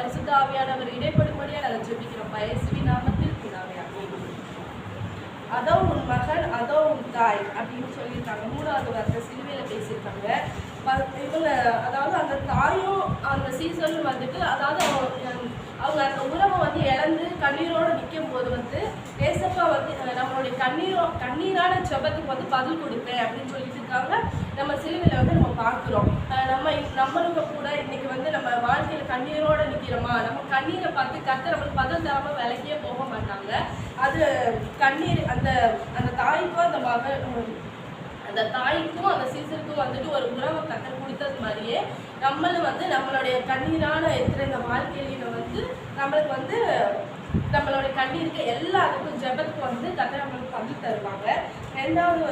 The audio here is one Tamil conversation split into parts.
பரிசுத்த ஆவியானவர் இடைப்படும்படியா நாங்கள் ஜெபிக்கிறோம். பயசுவி நாமத்தில் பிதாவே அதோ உன் மகன் அதோ உன் தாய் அப்படின்னு சொல்லியிருக்காங்க. மூணாவது வார்த்தை சிறுவையில் பேசியிருக்காங்க. ப- இவங்க அதாவது அந்த தாயும் அந்த சீசனும் வந்துட்டு அதாவது அவங்க அவங்க அந்த உறவை வந்து இழந்து கண்ணீரோடு நிற்கும் போது வந்து பேசப்பா வந்து நம்மளுடைய கண்ணீரோ கண்ணீரான செபத்துக்கு வந்து பதில் கொடுப்பேன் அப்படின்னு சொல்லிட்டு இருக்காங்க. நம்ம சிலுவையில் வந்து நம்ம பார்க்குறோம். நம்ம நம்மளுங்க கூட இன்னைக்கு வந்து நம்ம வாழ்க்கையில் கண்ணீரோடு நிற்கிறோமா நம்ம கண்ணீரை பார்த்து கத்த நம்மளுக்கு பதில் தராமல் விலகியே போக மாட்டாங்க. அது கண்ணீர் அந்த அந்த தாய்க்கும் அந்த மக அந்த தாய்க்கும் அந்த சிசருக்கும் வந்துட்டு ஒரு உறவை கத்த கொடுத்தது மாதிரியே நம்மளும் வந்து நம்மளுடைய கண்ணீரான இருக்கிற இந்த வாழ்க்கையில வந்து நம்மளுக்கு வந்து நம்மளுடைய கண்ணீருக்கு எல்லாத்துக்கும் ஜெபத்துக்கு வந்து கத்த நம்மளுக்கு பதில் தருவாங்க. ரெண்டாவது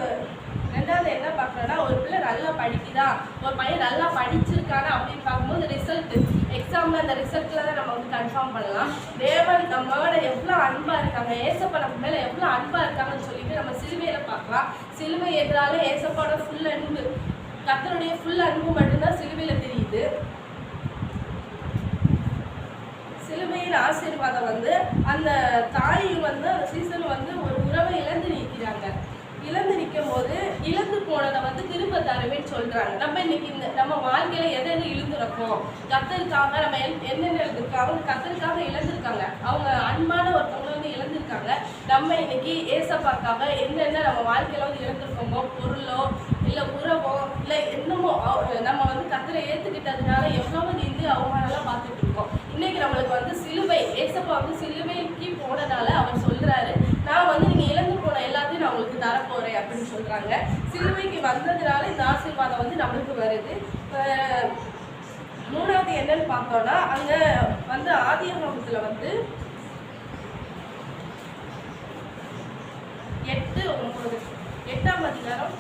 ரெண்டாவது என்ன பார்க்குறோன்னா ஒரு பிள்ளை நல்லா படிக்குதா? ஒரு பையன் நல்லா படிச்சிருக்கானா அப்படின்னு பார்க்கும்போது ரிசல்ட் எக்ஸாமில் அந்த ரிசல்ட்டில் தான் நம்ம வந்து கன்ஃபார்ம் பண்ணலாம். தேவன் நம்மளோட எவ்வளோ அன்பாக இருக்காங்க ஏசப்பா நம்ம மேலே எவ்வளோ அன்பாக இருக்காங்கன்னு சொல்லிட்டு நம்ம சிலுவையில் பார்க்கலாம். சிலுவை எதிரால ஏசப்பாவோட ஃபுல் அன்பு கத்தருடைய ஃபுல் அன்பு மட்டும்தான் சிலுவையில் தெரியுது. சிலுவையின் ஆசீர்வாதம் வந்து அந்த தாய் வந்து அந்த சீசன் வந்து ஒரு உறவை இழந்து நிற்கிறாங்க. இழந்து நிற்கும் போது இழந்து போனதை வந்து திரும்ப தருவேன்னு சொல்கிறாங்க நம்ம இன்னைக்கு இந்த நம்ம வாழ்க்கையில் எதென்னு இழந்துருக்கோம்? கத்தருக்காக நம்ம என்- என்னென்ன இழந்திருக்கோம் அவங்க கத்தருக்காக இழந்திருக்காங்க. அவங்க அன்பான ஒருத்தவங்க வந்து இழந்திருக்காங்க. நம்ம இன்னைக்கு ஏசப்பாக்காக என்னென்ன நம்ம வாழ்க்கையில் வந்து இழந்திருக்கோமோ பொருளோ இல்லை உறவோ இல்லை என்னமோ நம்ம வந்து கத்தரை ஏற்றுக்கிட்டதுனால எவ்வளவு நீந்து அவமானம்லாம் பார்த்துட்டு இருக்கோம். இன்னைக்கு நம்மளுக்கு வந்து சிலுவை ஏசப்பா வந்து சிலுவைக்கு போனதால அவர் சொல்கிறாரு நான் வந்து நீங்கள் இழந்து எல்லாத்தையும் நான் உங்களுக்கு தரப்போகிறேன் அப்படின்னு சொல்றாங்க. சிலுவைக்கு வந்ததுனால இந்த ஆசீர்வாதம் வந்து நம்மளுக்கு வருது. மூணாவது என்னன்னு பார்த்தோம்னா அங்க வந்து ஆதியாகமத்துல வந்து எட்டு ஒன்பது எட்டாம் அதிகாரம்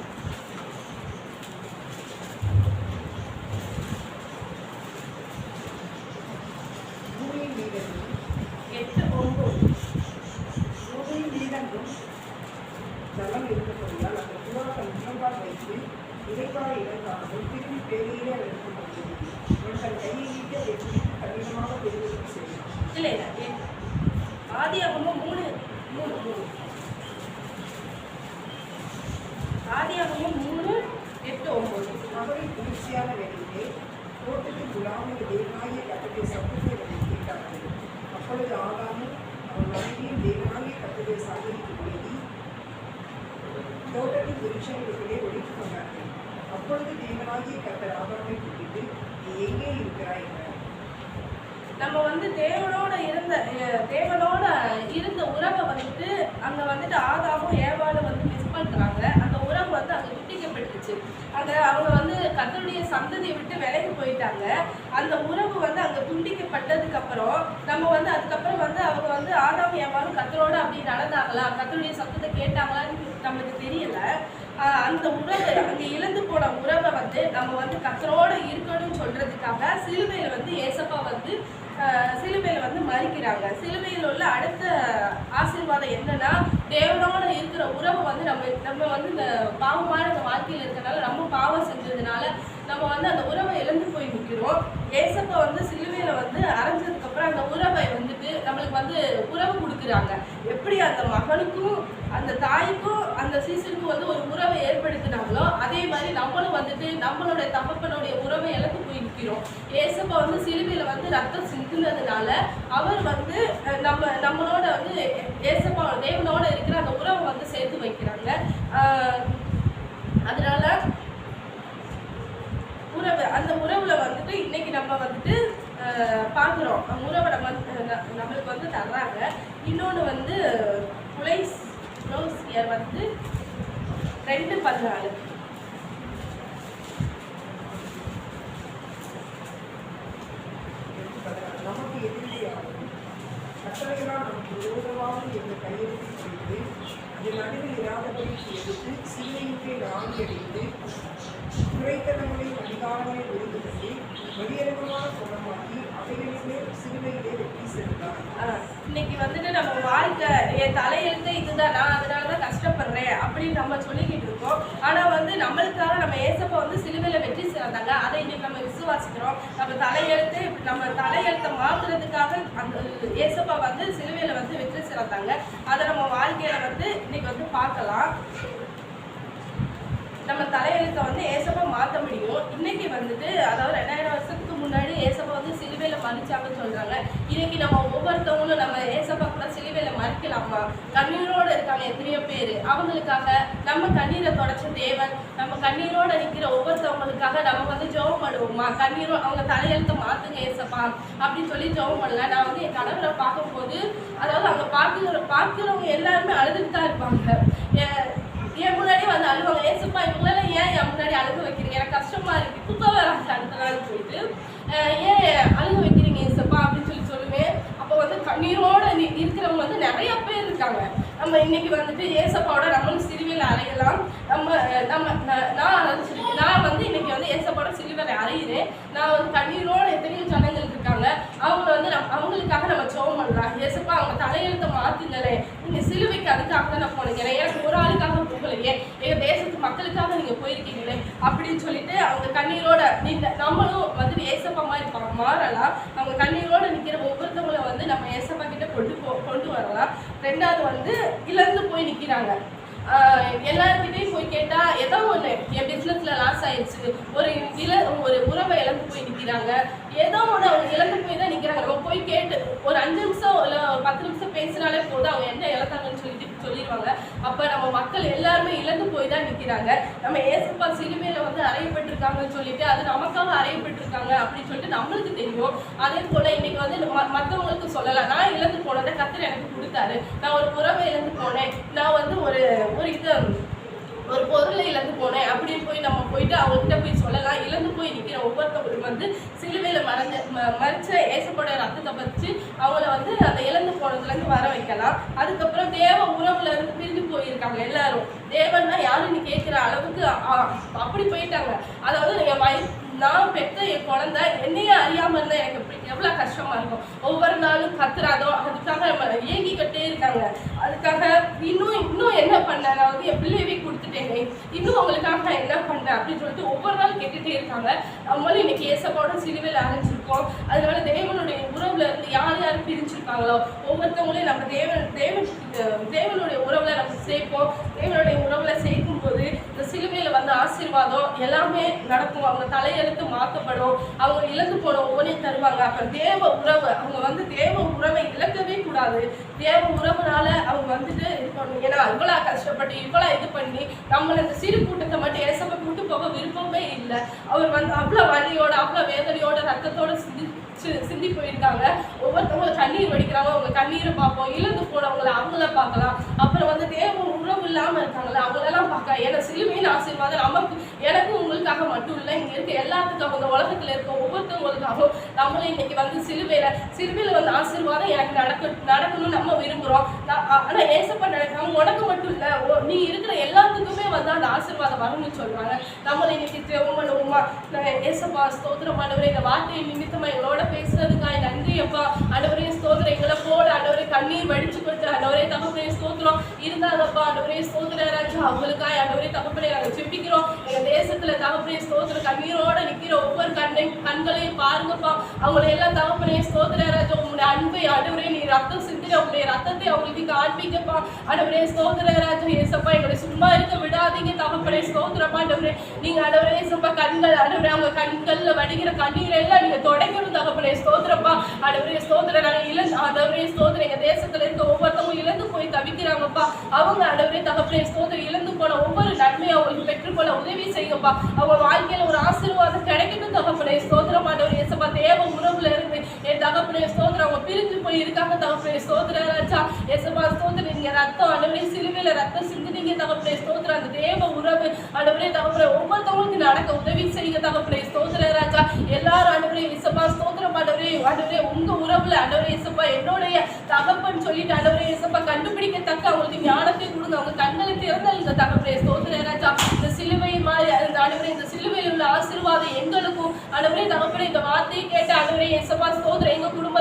இல்லை. இல்லை ஆதி ஆதியாகமம் மூணு. மூணு மூணு. ஆதியாகமம் மூணு எட்டு ஒம்பது அவரை குளிர்ச்சியான வேலையிலே தோட்டத்தில் குழாமிய தேவாய கட்டத்தை சத்தத்தை கேட்டார்கள் அப்பொழுது ஆதாமும் அவன் மனைவியும் தேவாய கட்டத்தை சாகரித்து எழுதி தோட்டத்தின் விருட்சங்களுக்குள்ளே ஒழித்துக் கொண்டார்கள். அப்பொழுது தேவனாகிய கத்தர் ஆதாமை கூட்டிட்டு நீ எங்கே இருக்கிறாய்? என்றார். நம்ம வந்து தேவனோட இருந்த தேவனோட இருந்த உறவை வந்துட்டு அங்க வந்துட்டு ஆதாமும் ஏவாலும் வந்து மிஸ் பண்றாங்க. அந்த உறவு வந்து அங்க துண்டிக்கப்பட்டுச்சு. அங்கே அவங்க வந்து கத்தருடைய சந்ததியை விட்டு விலகி போயிட்டாங்க. அந்த உறவு வந்து அங்க துண்டிக்கப்பட்டதுக்கு அப்புறம் நம்ம வந்து அதுக்கப்புறம் வந்து அவங்க வந்து ஆதாம் ஏவாலும் கத்தரோட அப்படி நடந்தாங்களா? கத்தருடைய சத்தத்தை கேட்டாங்களான்னு நம்மளுக்கு தெரியல. அந்த உறவு அந்த இழந்து போன உறவை வந்து நம்ம வந்து கத்தரோட இருக்கணும்னு சொல்றதுக்காக சிலுவையில் வந்து ஏசப்பா வந்து சிலுவையில வந்து மறிக்கிறாங்க. சிலுவையில் உள்ள அடுத்த ஆசீர்வாதம் என்னன்னா தேவனோட இருக்கிற உறவை வந்து நம்ம நம்ம வந்து இந்த பாவமான இந்த வாழ்க்கையில் இருக்கிறனால நம்ம பாவம் செஞ்சதுனால நம்ம வந்து அந்த உறவை இழந்து போய் நிற்கிறோம் ஏசப்பை வந்து சிலுவையில் வந்து அரைஞ்சதுக்கப்புறம் அந்த உறவை வந்துட்டு நம்மளுக்கு வந்து உறவு கொடுக்குறாங்க. எப்படி அந்த மகனுக்கும் அந்த தாய்க்கும் அந்த சீசனுக்கும் வந்து ஒரு உறவை ஏற்படுத்தினாங்களோ அதே மாதிரி நம்மளும் வந்துட்டு நம்மளுடைய தகப்பனுடைய உறவை இழந்து போய் ஏசப்பா வந்து சிலுவையில் வந்து ரத்தம் சிந்துனதுனால அவர் வந்து நம்ம நம்மளோட வந்து ஏசப்பா தேவனோட இருக்கிற அந்த உறவை வந்து சேர்த்து வைக்கிறாங்க. அதனால உறவு அந்த உறவுல வந்துட்டு இன்னைக்கு நம்ம வந்துட்டு பார்க்குறோம். அந்த உறவை நம்ம நம்மளுக்கு வந்து தர்றாங்க. இன்னொன்று வந்து புலைஸ் புலோசியர் வந்து ரெண்டு பதினாலு. கட்டளைகளால் நமக்கு கையெழுத்து என்ற கையெழுத்தை குறித்து அது நடுவில் இராதபடி எடுத்து சிலுவையின்றி ஆணி அடித்து குறைத்தனங்களையும் அதிகாரங்களை விருந்து பண்ணி வெளியரங்கமான குணமாக்கி அவைகளிலே சிலுவையிலே வெட்டி சென்றார். இன்னைக்கு வந்துட்டு நம்ம வாழ்க்கை என் தலையெழுத்து இதுதான். நான் அதனால தான் கஷ்டப்படுறேன் அப்படின்னு நம்ம சொல்லிக்கிட்டு இருக்கோம் ஆனால் வந்து நம்மளுக்காக நம்ம ஏசப்பா வந்து சிலுவையில் வெற்றி சேர்ந்தாங்க அதை இன்னைக்கு நம்ம விசுவாசிக்கிறோம். நம்ம தலையெழுத்து நம்ம தலையெழுத்தை மாத்துறதுக்காக அந்த ஏசப்பா வந்து சிலுவையில் வந்து வெற்றி சிறந்தாங்க அதை நம்ம வாழ்க்கையில வந்து இன்னைக்கு வந்து பார்க்கலாம். நம்ம தலையெழுத்தை வந்து ஏசப்பா மாற்ற முடியும். இன்னைக்கு வந்துட்டு அதாவது ரெண்டாயிரம் முன்னாடி ஏசப்பா வந்து சிலுவையில மறிச்சாங்கன்னு சொல்றாங்க. இன்னைக்கு நம்ம ஒவ்வொருத்தவங்களும் நம்ம ஏசப்பா கூட சிலுவையில மறிக்கலாமா கண்ணீரோட இருக்காங்க எத்தனையோ பேர். அவங்களுக்காக நம்ம கண்ணீரை தொடச்ச தேவன் நம்ம கண்ணீரோட நிற்கிற ஒவ்வொருத்தவங்களுக்காக நம்ம வந்து ஜெபம் பண்ணுவோமா கண்ணீரோ அவங்க தலையெழுத்தை மாத்துங்க ஏசப்பா. அப்படின்னு சொல்லி ஜெபம் பண்ணல. நான் வந்து என் கணவரை பார்க்கும்போது அதாவது அவங்க பார்க்குற பார்க்குறவங்க எல்லாருமே அழுதுட்டு தான் இருப்பாங்க. என் முன்னாடி வந்து அழுவாங்க. ஏசப்பா இவங்களெல்லாம் ஏன் என் முன்னாடி அழுக வைக்கிறீங்க? எனக்கு கஷ்டமா இருக்கு. தூக்கம் வராது அடுத்த நாள் போயிட்டு ஏன் அழுக வைக்கிறீங்க ஏசப்பா அப்படின்னு சொல்லி சொல்லுவேன். அப்போ வந்து கண்ணீரோட இருக்கிறவங்க வந்து நிறைய பேர் இருக்காங்க. நம்ம இன்னைக்கு வந்துட்டு ஏசப்பாவோட நம்மளும் சிறுவையில் அறையலாம் நம்ம நம்ம நான் நான் அழைச்சிருக்கேன் நான் வந்து இன்னைக்கு வந்து ஏசப்பாவோட சிறுவையில் அறையிறேன் நான் வந்து கண்ணீரோடு எத்தனையோ ஜனங்கள் இருக்காங்க. அவங்க வந்து நம் அவங்களுக்காக நம்ம சோம் பண்ணலாம். ஏசப்பா அவங்க தலையெழுத்தை மாற்றுங்களேன் நீங்கள் சிலுவைக்கு அதுக்காக தான் நான் போனீங்க எனக்கு ஒரு ஆளுக்காக போகலையே. எங்க நீங்கள் நீங்க போயிருக்கீங்களே அப்படின்னு சொல்லிட்டு அவங்க கண்ணீரோட நின்ன நம்மளும் வந்து ஏசப்பா மாதிரி பா- மாறலாம். அவங்க கண்ணீரோட நிக்கிற ஒவ்வொருத்தவங்களை வந்து நம்ம ஏசப்பா கிட்ட கொண்டு போ கொண்டு வரலாம். ரெண்டாவது வந்து இழந்து போய் நிக்கிறாங்க. எல்லாருக்கிட்டையும் போய் கேட்டா ஏதோ ஒண்ணு என் பிசினஸ்ல லாஸ் ஆயிடுச்சு. ஒரு இல ஒரு உறவை இழந்து போய் நிற்கிறாங்க ஏதோ ஒண்ணு அவங்க இழந்து போய் தான் நிற்கிறாங்க நம்ம போய் கேட்டு ஒரு அஞ்சு நிமிஷம் இல்ல ஒரு பத்து நிமிஷம் பேசினாலே போதும். அவங்க என்ன இழந்தாங்கன்னு சொல்லி சொல்லிடுவாங்க அப்ப நம்ம மக்கள் எல்லாருமே இழந்து போய் தான் நிக்கிறாங்க. நம்ம ஏசப்பா சிலுவையில வந்து அறையப்பட்டிருக்காங்கன்னு சொல்லிட்டு அது நமக்காக அறையப்பட்டிருக்காங்க அப்படின்னு சொல்லிட்டு நம்மளுக்கு தெரியும். அதே போல இன்னைக்கு வந்து மற்றவங்களுக்கு சொல்லலாம். நான் இழந்து போனதை கத்திர எனக்கு கொடுத்தாரு. நான் ஒரு உறவை இழந்து போனேன். நான் வந்து ஒரு ஒரு இது பொருளை இழந்து போனேன். அப்படின்னு போய் நம்ம போயிட்டு அவங்ககிட்ட போய் சொல்லலாம். இழந்து போய் நிற்கிற ஒவ்வொருத்தவங்களும் வந்து சிலுவையில் மறந்து மறிச்ச ஏசப்போட ரத்தத்தை பறிச்சு அவங்கள வந்து அந்த இழந்து போனதுலேருந்து வர வைக்கலாம். அதுக்கப்புறம் தேவ உறவுல இருந்து பிரிஞ்சு போயிருக்காங்க எல்லாரும். தேவன்னா யாருன்னு கேட்குற அளவுக்கு அப்படி போயிட்டாங்க. அதாவது நீங்கள் வயசு குழந்தை என்னையே அறியாமல் இருந்தால் எனக்கு எப்படி எவ்வளோ கஷ்டமாக இருக்கும். ஒவ்வொரு நாளும் கத்துறாதோ அதுக்காக ஏங்கிக்கிட்டே இருக்காங்க. அதுக்காக இன்னும் இன்னும் என்ன பண்ண? நான் வந்து என் பிள்ளையவே கொடுத்துட்டேனே. இன்னும் அவங்களுக்காக நான் என்ன பண்ணேன் அப்படின்னு சொல்லிட்டு ஒவ்வொரு நாள் கேட்டுகிட்டே இருக்காங்க. நம்மளும் இன்னைக்கு ஏசப்பாவோட சிலுவையில் அரைஞ்சிருக்கோம் அதனால தேவனுடைய உறவுல இருந்து யார் யார் பிரிஞ்சிருக்காங்களோ ஒவ்வொருத்தவங்களையும் நம்ம தேவன் தேவன் தேவனுடைய உறவுல நம்ம சேர்ப்போம். தேவனுடைய உறவுல சேர்க்கும் போது சிலுவையில் வந்து ஆசீர்வாதம் எல்லாமே நடக்கும். அவங்க தலையெழுத்து மாற்றப்படும் அவங்க இழந்து போன ஒவ்வொன்றையும் தருவாங்க. அப்புறம் தேவ உறவு. அவங்க வந்து தேவ உறவை இழக்கவே கூடாது. தேவ உறவுனால அவங்க வந்துட்டு இது பண்ணணும். ஏன்னா இவ்வளோ கஷ்டப்பட்டு இவ்வளோ இது பண்ணி நம்மளை இந்த சிறு கூட்டத்தை மட்டும் ஏசப்ப கூட்டு போக விருப்பமே இல்லை. அவர் வந்து அவ்வளோ வலியோட அவ்வளோ வேதனையோட ரத்தத்தோட சிந்தி சிந்தி போயிருக்காங்க. ஒவ்வொருத்தவங்க கண்ணீர் வடிக்கிறாங்க. அவங்க கண்ணீரை பார்ப்போம். இழந்து போனவங்கள அவங்கள பார்க்கலாம். அப்புறம் வந்து தேவ உறவு இல்லாமல் இருக்காங்களா அவங்களெல்லாம் பார்க்கலாம். ஏன்னா சிறு ஆசீர்வாதம் நமக்கு எனக்கு மட்டும் இல்லை இங்கே இருக்க எல்லாத்துக்கும் இந்த உலகத்தில் இருக்க ஒவ்வொருத்தவங்களுக்காகவும் நம்மளும் இன்னைக்கு வந்து சிலுவையில் சிலுவையில் வந்து ஆசீர்வாதம் எனக்கு நடக்க நடக்கணும்னு நம்ம விரும்புகிறோம் நான் ஆ- ஆனா ஏசப்பா நடக்காம உனக்கு மட்டும் இல்லை ஓ- நீ இருக்கிற எல்லாத்துக்குமே வந்து அந்த ஆசீர்வாதம் வரும்னு சொல்றாங்க. நம்மளை இன்னைக்கு ஜெபம் பண்ணுவோமா? நான் ஏசப்பா ஸ்தோத்திரம் ஆண்டவரே இந்த வார்த்தையை நிமித்தமாக எங்களோட பேசுறதுக்காக நன்றி அப்பா. ஆண்டவரே ஸ்தோத்திரம். எங்களை போல ஆண்டவரே கண்ணீர் வடிச்சு கொடுத்து ஆண்டவரே தகப்பனே ஸ்தோத்திரம். இருந்தாங்கப்பா ஆண்டவரே ஸ்தோத்திரம் ராஜா அவங்களுக்காய் ஆண்டவரே தகப்பனே நாங்கள் ஜெபிக்கிறோம். எங்கள் தேசத்தில் தகப்ப தகப்பனே ஸ்தோத்திர கண்ணீரோட நிக்கிற ஒவ்வொரு கண்ணை கண்களையும் பாருங்கப்பா. அவங்களை எல்லாம் தகப்பனே ஸ்தோத்திர ராஜா. அன்பை ஆண்டவரே நீ ரத்தம் சிந்தி உங்களுடைய ரத்தத்தை அவங்களுக்கு காண்பிக்கப்பா. ஆண்டவரே சோதரராஜ ஏசப்பா எங்களை சும்மா இருக்க விடாதீங்க. தகப்பனே சோதரப்பா ஆண்டவரே. நீங்க ஆண்டவரே ஏசப்பா கண்கள் ஆண்டவரே அவங்க கண்கள்ல வடிகிற கண்ணீர் எல்லாம் நீங்க தொடங்கணும் தகப்பனே. ஸ்தோத்திரப்பா. ஆண்டவரே ஸ்தோத்திர நாங்க இழந்து ஆண்டவரே சோதர எங்க தேசத்துல இருக்க ஒவ்வொருத்தவங்க இழந்து போய் தவிக்கிறாங்கப்பா. அவங்க ஆண்டவரே தகப்பனே சோதர இழந்து போன ஒவ்வொரு நன்மையை அவங்களுக்கு பெற்றுக்கொள்ள உதவி செய்யுங்கப்பா. அவங்க வாழ்க்கையில ஒரு ஆசீர்வாதம் கிடைக்கட்டும் தகப்பனே. சோதரமாண்டவர் ஏசப்பா தேவ உறவுல இருந்து என் தகப்பனே சோதரம் அவங்க பிரிஞ்சு போய் இருக்காங்க தகப்பனே. ஸ்தோத்திர ராஜா ஏசப்பா ஸ்தோத்திரம் நீங்க ரத்தம் ஆண்டவரே சிலுவையில ரத்தம் சிந்தினீங்க தகப்பனே. ஸ்தோத்திரம் அந்த தேவ உறவு ஆண்டவரே தகப்பனே ஒவ்வொருத்தவங்களுக்கு நடக்க உதவி செய்யுங்க தகப்பனே. ஸ்தோத்திர ராஜா எல்லாரும் ஆண்டவரே இசப்பா ஸ்தோத்திரம் ஆண்டவரே ஆண்டவரே உங்க உறவுல ஆண்டவரே இசப்பா என்னுடைய தகப்பன் சொல்லிட்டு ஆண்டவரே இசப்பா கண்டுபிடிக்கத்தக்க அவங்களுக்கு ஞானத்தை கொடுங்க. அவங்க கண்களை திறந்தல்ங்க தகப்பனே. ஸ்தோத்திர ராஜா இந்த சிலுவை மாதிரி அந்த ஆண்டவரே இந்த சிலுவையில் உள்ள ஆசீர்வாதம் எங்களுக்கும் ஆண்டவரே தகப்பனே இந்த வார்த்தையை கேட்ட ஆண்டவரே இசப்பா ஸ்தோத்திரம் எங்க குடும்ப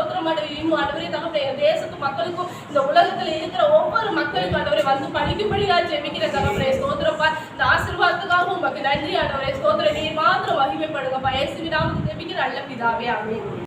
ஸ்தோத்திரம் ஆண்டவரே இன்னும் ஆண்டவரே தகப்பனே எங்க தேசத்து மக்களுக்கும் இந்த உலகத்துல இருக்கிற ஒவ்வொரு மக்களுக்கும் ஆண்டவரை வந்து படிக்கும்படியா ஜெபிக்கிற தகப்பனே ஸ்தோத்திரப்பா. இந்த ஆசீர்வாதத்துக்காக உங்களுக்கு நன்றி ஆண்டவரே ஸ்தோத்திரம். நீர் மாத்திரம் மகிமைப்படுங்கப்பா. இயேசுவின் நாமத்தில் ஜெபிக்கிற அல்ல பிதாவே ஆமென்.